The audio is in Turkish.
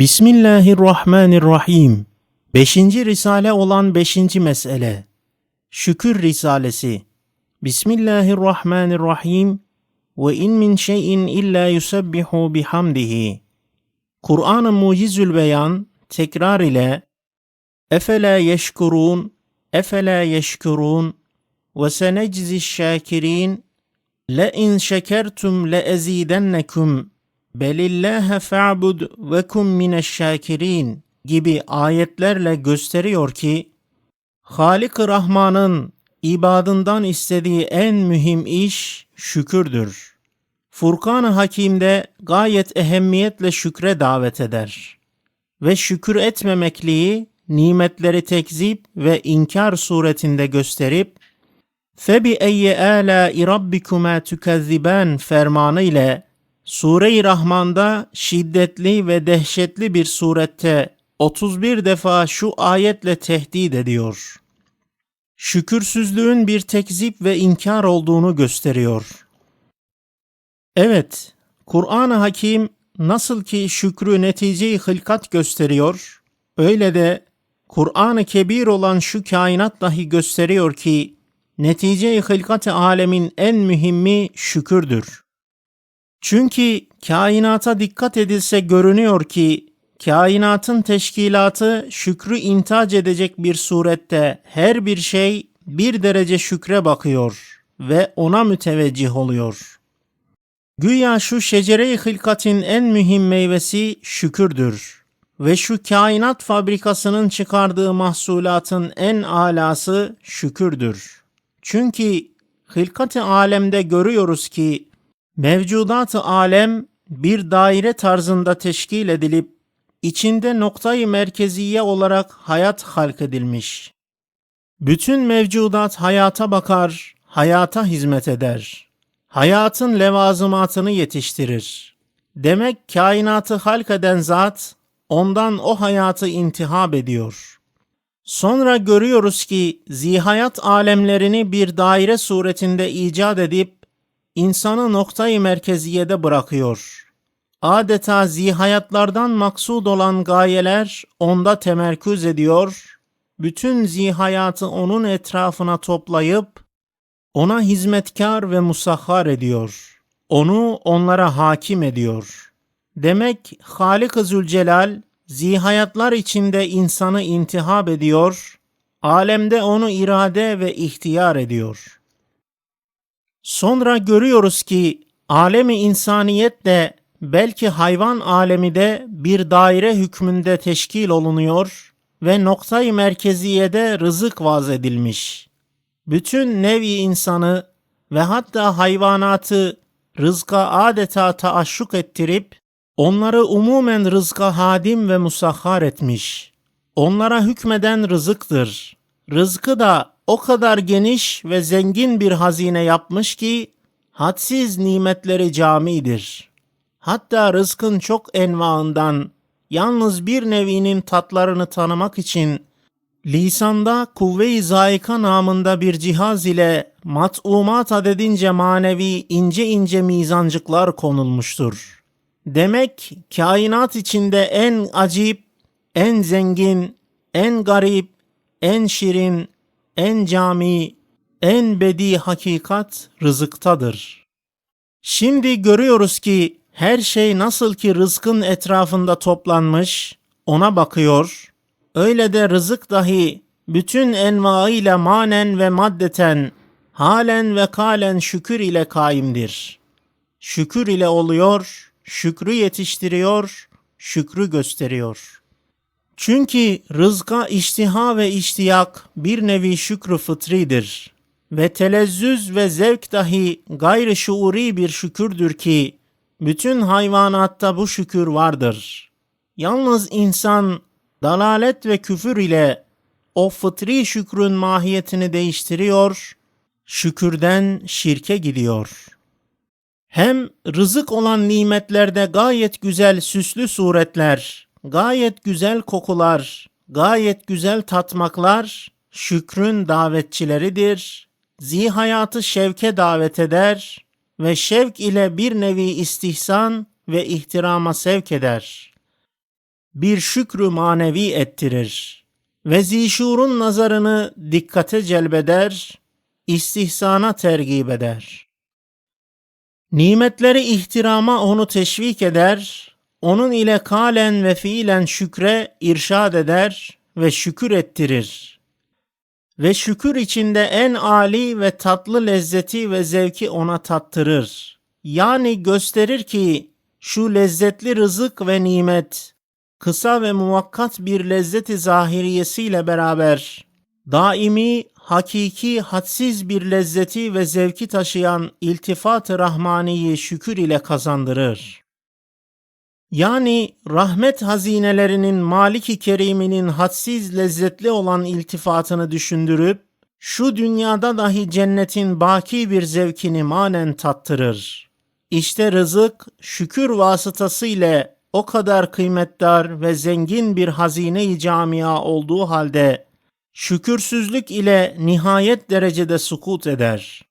Bismillahirrahmanirrahim. Beşinci risale olan beşinci mesele. Şükür Risalesi. Bismillahirrahmanirrahim. Ve in min şeyin illa yusebbihu bihamdihi. Kur'an-ı Mucizül Beyan tekrar ile Efela yeşkurun, efela yeşkurun ve seneczi şakirin le in şekertum le ezidennekum belillâhe fe'bud ve kum mineşşâkirîn gibi ayetlerle gösteriyor ki Halik-ı Rahman'ın ibadından istediği en mühim iş şükürdür. Furkan-ı Hakim'de gayet ehemmiyetle şükre davet eder. Ve şükür etmemekliği nimetleri tekzip ve inkar suretinde gösterip Febi eyye âlâi rabbikuma tükezziben fermanı ile Sure-i Rahman'da şiddetli ve dehşetli bir surette 31 defa şu ayetle tehdit ediyor. Şükürsüzlüğün bir tekzip ve inkar olduğunu gösteriyor. Evet, Kur'an-ı Hakim nasıl ki şükrü neticeyi hılkat gösteriyor, öyle de Kur'an-ı Kebir olan şu kainat dahi gösteriyor ki netice-i hılkat-ı alemin en mühimmi şükürdür. Çünkü kainata dikkat edilse görünüyor ki kainatın teşkilatı şükrü intac edecek bir surette her bir şey bir derece şükre bakıyor ve ona müteveccih oluyor. Güya şu şecere-i hılkatin en mühim meyvesi şükürdür ve şu kainat fabrikasının çıkardığı mahsulatın en alası şükürdür. Çünkü hılkat-ı alemde görüyoruz ki Mevcudat-ı alem bir daire tarzında teşkil edilip içinde noktayı merkeziye olarak hayat halk edilmiş. Bütün mevcudat hayata bakar, hayata hizmet eder. Hayatın levazımatını yetiştirir. Demek kainatı halk eden zat ondan o hayatı intihab ediyor. Sonra görüyoruz ki zihayat alemlerini bir daire suretinde icat edip insanı noktayı merkeziyede bırakıyor. Adeta zihayatlardan maksud olan gayeler onda temerküz ediyor, bütün zihayatı onun etrafına toplayıp ona hizmetkar ve musahhar ediyor. Onu onlara hakim ediyor. Demek Halik-ı Zülcelal zihayatlar içinde insanı intihab ediyor, alemde onu irade ve ihtiyar ediyor.'' Sonra görüyoruz ki alemi insaniyet de belki hayvan alemi de bir daire hükmünde teşkil olunuyor ve noktayı merkeziyede rızık vaz edilmiş. Bütün nevi insanı ve hatta hayvanatı rızka adeta taaşşuk ettirip onları umumen rızka hadim ve musahhar etmiş. Onlara hükmeden rızıktır. Rızkı da o kadar geniş ve zengin bir hazine yapmış ki hadsiz nimetleri camidir. Hatta rızkın çok envaından yalnız bir nevinin tatlarını tanımak için lisanda kuvve-i zayika namında bir cihaz ile mat'umat adedince manevi ince ince mizancıklar konulmuştur. Demek kainat içinde en acip, en zengin, en garip, en şirin, en cami, en bedi hakikat rızıktadır. Şimdi görüyoruz ki her şey nasıl ki rızkın etrafında toplanmış, ona bakıyor, öyle de rızık dahi bütün envaıyla manen ve maddeten, halen ve kalen şükür ile kaimdir. Şükür ile oluyor, şükrü yetiştiriyor, şükrü gösteriyor.'' Çünkü rızka iştiha ve iştiyak bir nevi şükrü fıtridir. Ve telezzüz ve zevk dahi gayri şuuri bir şükürdür ki bütün hayvanatta bu şükür vardır. Yalnız insan dalalet ve küfür ile o fıtri şükrün mahiyetini değiştiriyor, şükürden şirke gidiyor. Hem rızık olan nimetlerde gayet güzel süslü suretler, gayet güzel kokular, gayet güzel tatmaklar şükrün davetçileridir. Zihayatı şevke davet eder ve şevk ile bir nevi istihsan ve ihtirama sevk eder. bir şükrü manevi ettirir ve zişurun nazarını dikkate celbeder, istihsana tergib eder. Nimetleri ihtirama onu teşvik eder, onun ile kalen ve fiilen şükre irşad eder ve şükür ettirir. Ve şükür içinde en âli ve tatlı lezzeti ve zevki ona tattırır. Yani gösterir ki şu lezzetli rızık ve nimet kısa ve muvakkat bir lezzeti zahiriyesiyle beraber daimi, hakiki, hadsiz bir lezzeti ve zevki taşıyan iltifat-ı rahmaniyi şükür ile kazandırır. Yani rahmet hazinelerinin Malik-i Kerim'inin hadsiz lezzetli olan iltifatını düşündürüp, şu dünyada dahi cennetin baki bir zevkini manen tattırır. İşte rızık şükür vasıtasıyla o kadar kıymetdar ve zengin bir hazine-i camia olduğu halde şükürsüzlük ile nihayet derecede sukut eder.